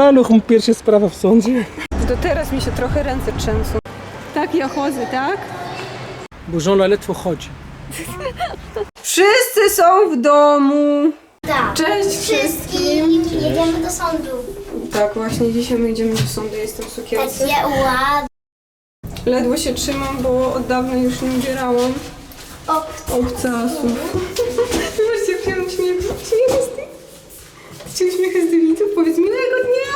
Maluch, pierwsza sprawa w sądzie. To teraz mi się trochę ręce trzęsą. Tak, ja chodzę, tak? Bo żona ledwo chodzi. Wszyscy są w domu. Tak. Cześć Wszystkim jedziemy do sądu. Tak, właśnie dzisiaj my idziemy do sądu, jestem w sukience. Takie ładne. Ledwo się trzymam, bo od dawna już nie ubierałam O, obcasów. Zobaczcie, jak się uśmiech, uśmiech z tych... Czy uśmiechy z widzów? Powiedz miłego dnia!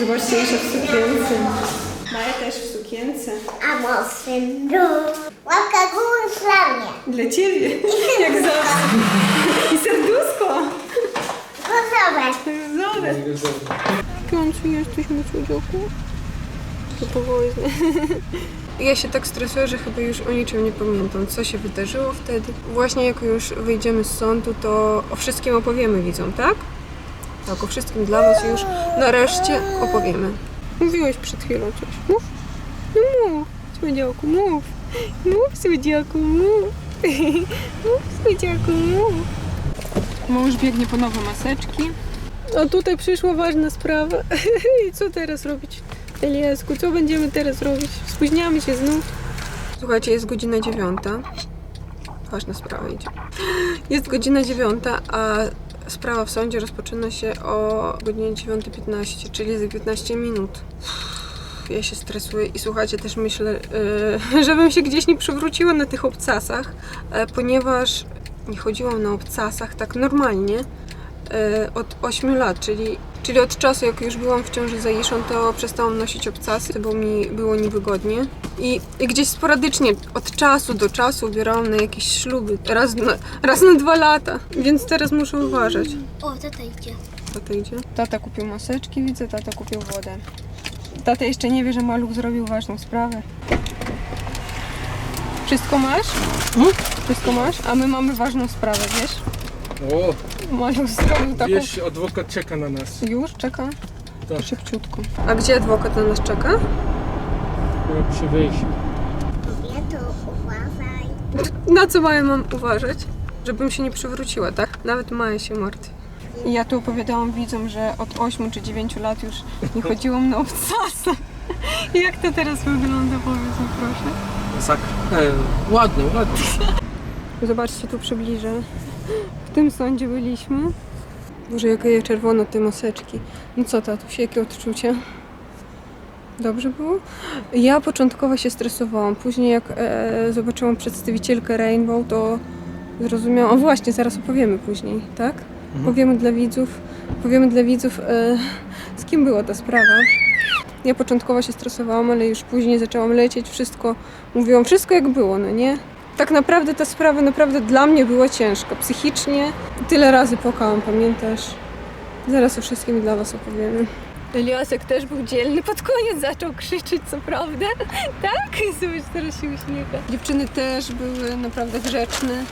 Zobaczcie, jeszcze w sukience. Maja też w sukience. a mocnym dół. Łapka góry dla mnie. Dla ciebie, jak zawsze. I serduszko. Zobacz. W końcu jesteśmy w słodziaku. To powolnie. Ja się tak stresuję, że chyba już o niczym nie pamiętam, co się wydarzyło wtedy. Właśnie jak już wyjdziemy z sądu, to o wszystkim opowiemy widzom, tak? Tak, o wszystkim dla was już nareszcie opowiemy. Mówiłeś przed chwilą coś. Mów. No mów, słodziaku, mów. Mów, słodziaku, mów. Mów, słodziaku, mów. Mąż biegnie po nowe maseczki. A tutaj przyszła ważna sprawa. I co teraz robić? Eliasku, co będziemy teraz robić? Spóźniamy się znów. Słuchajcie, jest godzina dziewiąta. Ważna sprawa idzie. Jest godzina dziewiąta, a sprawa w sądzie rozpoczyna się o godzinie 9.15, czyli za 15 minut. Ja się stresuję i słuchajcie, też myślę, yy, żebym się gdzieś nie przewróciła na tych obcasach, e, ponieważ nie chodziłam na obcasach tak normalnie e, od 8 lat, czyli, czyli od czasu jak już byłam w ciąży za Iszą, to przestałam nosić obcasy, bo mi było niewygodnie. I, I gdzieś sporadycznie od czasu do czasu ubierałam na jakieś śluby, raz na, raz na dwa lata, więc teraz muszę uważać. O, tata idzie. Tata idzie. Tata kupił maseczki, widzę, tata kupił wodę. Tata jeszcze nie wie, że Maluch zrobił ważną sprawę. Wszystko masz? Wszystko masz? A my mamy ważną sprawę, wiesz? O, Maluch zrobił taką... wiesz, adwokat czeka na nas. Już? Czeka? Tak. Szybciutko. A gdzie adwokat na nas czeka? Przy wyjściu. Nie to uważaj. Na co Maja mam uważać? Żebym się nie przewróciła, tak? Nawet Maja się martwi. I ja tu opowiadałam widzom, że od 8 czy 9 lat już nie chodziłam na obcasach. Jak to teraz wygląda, powiedz mi proszę. Masakra. E, ładnie, ładnie. Zobaczcie, tu przybliżę. W tym sądzie byliśmy. Boże, jakie je czerwono te maseczki. No co, tatuś, jakie odczucia? Dobrze było? Ja początkowo się stresowałam. Później jak e, zobaczyłam przedstawicielkę Rainbow, to zrozumiałam... O właśnie, zaraz opowiemy później, tak? Powiemy dla widzów, powiemy dla widzów, e, z kim była ta sprawa. Ja początkowo się stresowałam, ale już później zaczęłam lecieć, wszystko, mówiłam wszystko jak było, no nie? Tak naprawdę ta sprawa naprawdę dla mnie była ciężka, psychicznie. Tyle razy płakałam, pamiętasz? Zaraz o wszystkim dla was opowiemy. Eliasek też był dzielny, pod koniec zaczął krzyczeć, co prawda. Tak? Zobacz, teraz się uśmiecha. Dziewczyny też były naprawdę grzeczne.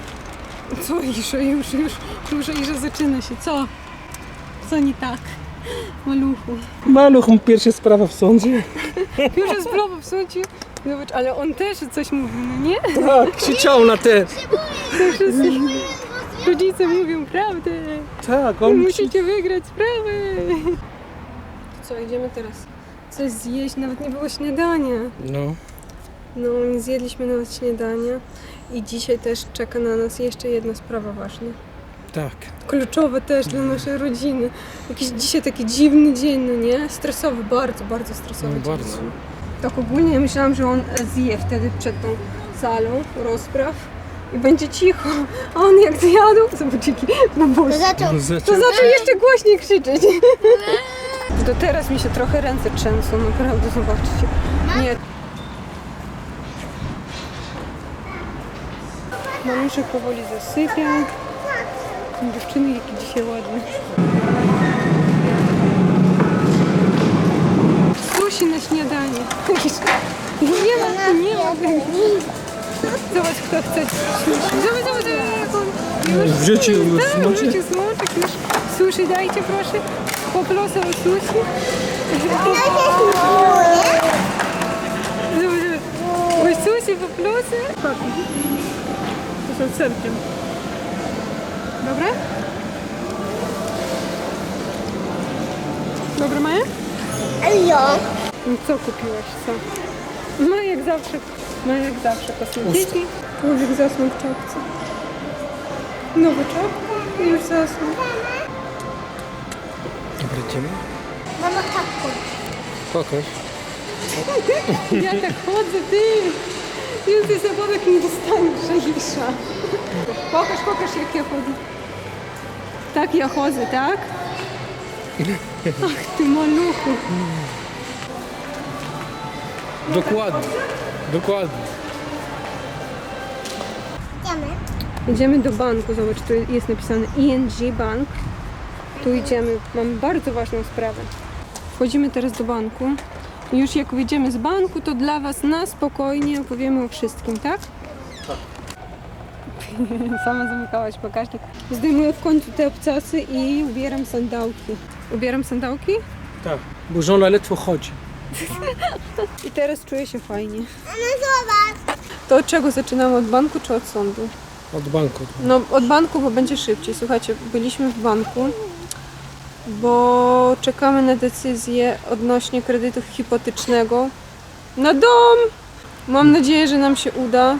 Co Isza, już, już, już Isza zaczyna się, co? Co nie tak? Maluchu. Maluch, pierwsza sprawa w sądzie. Już jest prawo w sądzie. Zobacz, ale on też coś mówi, no nie? Tak, krzyczał na te. Wszyscy rodzice mówią prawdę. Tak, on Musicie wygrać sprawę. Co, idziemy teraz coś zjeść? Nawet nie było śniadania. No. No, nie zjedliśmy nawet śniadania. I dzisiaj też czeka na nas jeszcze jedna sprawa ważna. Tak. Kluczowa też dla naszej rodziny. Jakiś dzisiaj taki dziwny dzień, no nie? Stresowy, bardzo, bardzo stresowy No, dzień. bardzo. Tak ogólnie ja myślałam, że on zje wtedy przed tą salą rozpraw i będzie cicho. A on jak zjadł, zobacz jaki babuś. Zaczął. To Zaczął. zaczął jeszcze głośniej krzyczeć. To teraz mi się trochę ręce trzęsą, naprawdę, zobaczcie. Nie. Mamuszek powoli zasypia. Dziewczyny, jakie dzisiaj ładne. Zobacz, zobacz, jak on już W życiu już tak, smoczy? w życiu smoczek już. Sushi dajcie proszę. Poproszę o sushi. Zobacz, zobacz. Ой, sushi poproszę. To są serkiem. Dobra? Dobre Maja? A ja? No co kupiłaś, co? Ma jak zawsze, ma jak zawsze kosmetyki. Człowiek zasnął w czapce. Nowy czapka i już zasnął. Dobra, idziemy? Mama kapką. Pokaż. Ja tak chodzę, ty! Więcej zabawek nie dostaniesz, Aisza. Pokaż, pokaż jak ja chodzę. Tak ja chodzę, tak? Ach ty maluchu. Dokładnie. Dokładnie. Idziemy. Idziemy do banku, zobacz, tu jest napisane ING Bank. Tu idziemy, mamy bardzo ważną sprawę. Wchodzimy teraz do banku. I już jak wyjdziemy z banku, to dla Was na spokojnie opowiemy o wszystkim, tak? Tak. Sama zamykałaś bagażnik. Zdejmuję w końcu te obcasy i ubieram sandałki. Ubieram sandałki Tak. Bo żona ledwo chodzi. i teraz czuję się fajnie. Zobacz. To od czego zaczynamy? Od banku czy od sądu? Od banku. No od banku, bo będzie szybciej. Słuchajcie, byliśmy w banku, bo czekamy na decyzję odnośnie kredytu hipotecznego na dom. Mam nadzieję, że nam się uda.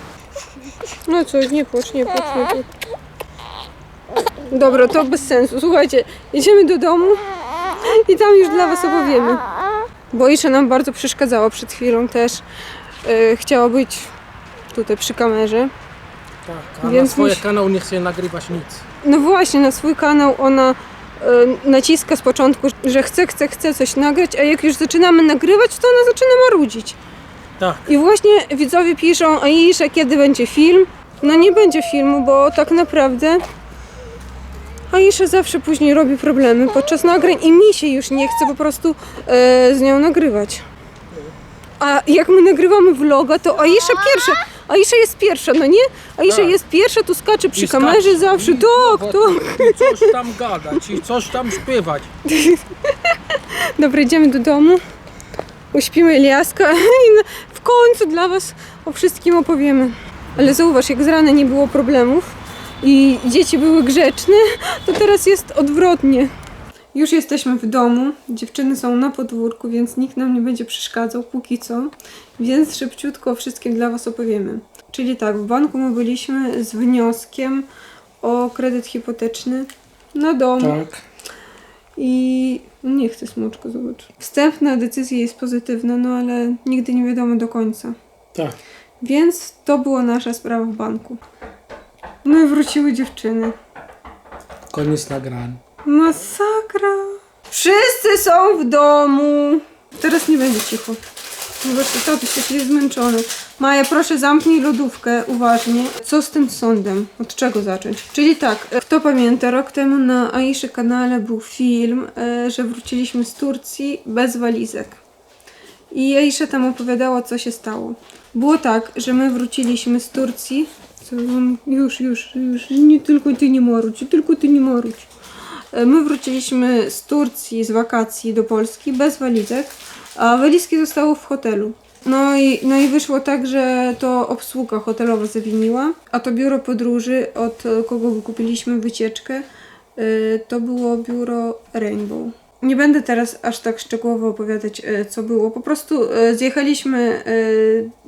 No coś, nie płacz, nie płacz, nie płacz. Dobra, to bez sensu. Słuchajcie, idziemy do domu i tam już dla Was opowiemy. Bo Isza nam bardzo przeszkadzała przed chwilą też. E, chciała być tutaj przy kamerze. Tak. A Więc na swoje musi- kanał nie chce nagrywać nic. No właśnie, na swój kanał ona e, naciska z początku, że chce, chce, chce coś nagrać, a jak już zaczynamy nagrywać, to ona zaczyna marudzić. Tak. I właśnie widzowie piszą, a Isza, kiedy będzie film? No nie będzie filmu, bo tak naprawdę Aisza zawsze później robi problemy podczas nagrań i mi się już nie chce po prostu e, z nią nagrywać. A jak my nagrywamy vloga, to Aisza pierwsza. Aisza jest pierwsza, no nie? Aisza Tak. jest pierwsza, tu skacze przy I kamerze zawsze. I- Tak, tak. I coś tam gadać, i coś tam śpiewać. Dobra, idziemy do domu. Uśpimy Eliaska i na- w końcu dla Was o wszystkim opowiemy. Ale zauważ, jak z rana nie było problemów i dzieci były grzeczne, to teraz jest odwrotnie. Już jesteśmy w domu, dziewczyny są na podwórku, więc nikt nam nie będzie przeszkadzał póki co, więc szybciutko o wszystkim dla Was opowiemy. Czyli tak, w banku my byliśmy z wnioskiem o kredyt hipoteczny na dom. Tak. I nie chcę smoczko, zobacz. Wstępna decyzja jest pozytywna, no ale nigdy nie wiadomo do końca. Tak. Więc to była nasza sprawa w banku. No i wróciły dziewczyny. Koniec nagrania. Masakra. Wszyscy są w domu. Teraz nie będzie cicho. Zobaczcie, tatuś taki jest zmęczony. Maja, proszę zamknij lodówkę uważnie. Co z tym sądem? Od czego zacząć? Czyli tak, e, kto pamięta, rok temu na Aiszy kanale był film, e, że wróciliśmy z Turcji bez walizek. I Aisza tam opowiadała, co się stało. Było tak, że my wróciliśmy z Turcji. Już, już, już, nie tylko ty nie marudź, tylko ty nie marudź. E, My wróciliśmy z Turcji z wakacji do Polski bez walizek, a walizki zostały w hotelu. No i, no i wyszło tak, że to obsługa hotelowa zawiniła, a to biuro podróży, od kogo wykupiliśmy wycieczkę, e, to było biuro Rainbow. Nie będę teraz aż tak szczegółowo opowiadać, e, co było. Po prostu e, zjechaliśmy e,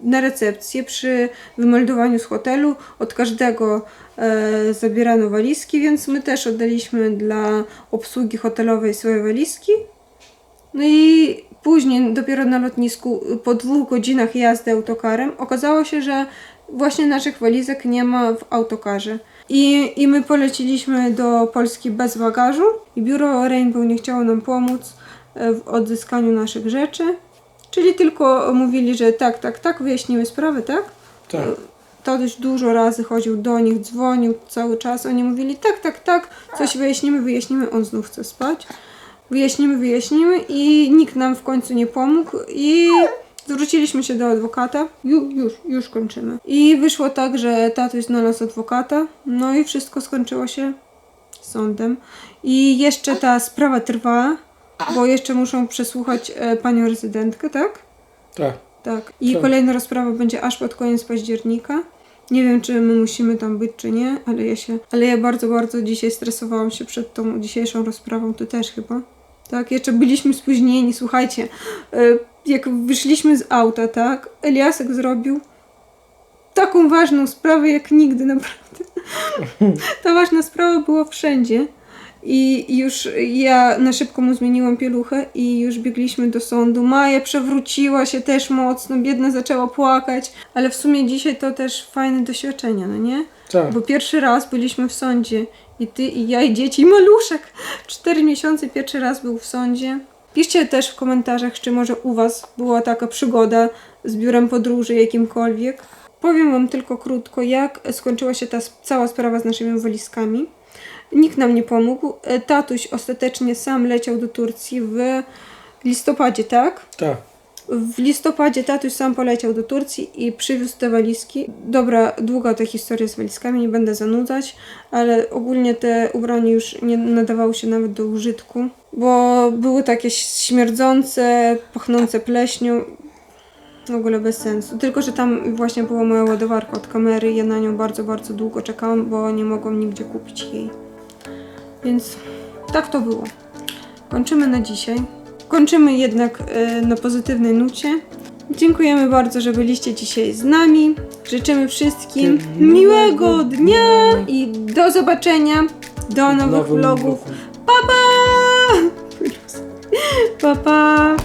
na recepcję przy wymeldowaniu z hotelu. Od każdego zabierano walizki, więc my też oddaliśmy dla obsługi hotelowej swoje walizki. No i później, dopiero na lotnisku, po dwóch godzinach jazdy autokarem, okazało się, że właśnie naszych walizek nie ma w autokarze. I, I my poleciliśmy do Polski bez bagażu i biuro Rainbow nie chciało nam pomóc e, w odzyskaniu naszych rzeczy. Czyli tylko mówili, że tak, tak, tak, wyjaśniły sprawę, tak? Tak. Tatuś dużo razy chodził do nich, dzwonił cały czas. Oni mówili tak, tak, tak, coś wyjaśnimy, wyjaśnimy. On znów chce spać. Wyjaśnimy, wyjaśnimy i nikt nam w końcu nie pomógł i zwróciliśmy się do adwokata. Ju, już, już kończymy. I wyszło tak, że tatuś znalazł adwokata. No i wszystko skończyło się sądem. I jeszcze ta sprawa trwa, bo jeszcze muszą przesłuchać e, panią rezydentkę, tak? Tak. Tak. I Tak. kolejna rozprawa będzie aż pod koniec października. Nie wiem, czy my musimy tam być, czy nie, ale ja się. Ale ja bardzo, bardzo dzisiaj stresowałam się przed tą dzisiejszą rozprawą. Ty też chyba. Tak, jeszcze byliśmy spóźnieni, słuchajcie. y, Jak wyszliśmy z auta, tak, Eliasek zrobił taką ważną sprawę jak nigdy, naprawdę. Ta ważna sprawa była wszędzie. I już ja na szybko mu zmieniłam pieluchę i już biegliśmy do sądu. Maja przewróciła się też mocno, biedna zaczęła płakać, ale w sumie dzisiaj to też fajne doświadczenie, no nie? Tak. Bo pierwszy raz byliśmy w sądzie i ty, i ja, i dzieci, i maluszek. Cztery miesiące pierwszy raz był w sądzie. Piszcie też w komentarzach, czy może u Was była taka przygoda z biurem podróży jakimkolwiek. Powiem Wam tylko krótko, jak skończyła się ta cała sprawa z naszymi walizkami. Nikt nam nie pomógł. E, Tatuś ostatecznie sam leciał do Turcji w listopadzie, tak? Tak. W listopadzie tatuś sam poleciał do Turcji i przywiózł te walizki. Dobra, długa ta historia z walizkami, nie będę zanudzać, ale ogólnie te ubrania już nie nadawały się nawet do użytku, bo były takie śmierdzące, pachnące pleśnią. W ogóle bez sensu. Tylko, że tam właśnie była moja ładowarka od kamery. Ja na nią bardzo, bardzo długo czekałam, bo nie mogłam nigdzie kupić jej. Więc tak to było. Kończymy na dzisiaj. Kończymy jednak e, na pozytywnej nucie. Dziękujemy bardzo, że byliście dzisiaj z nami. Życzymy wszystkim Miłego dnia i do zobaczenia. Do nowych vlogów. Pa pa! Pa pa!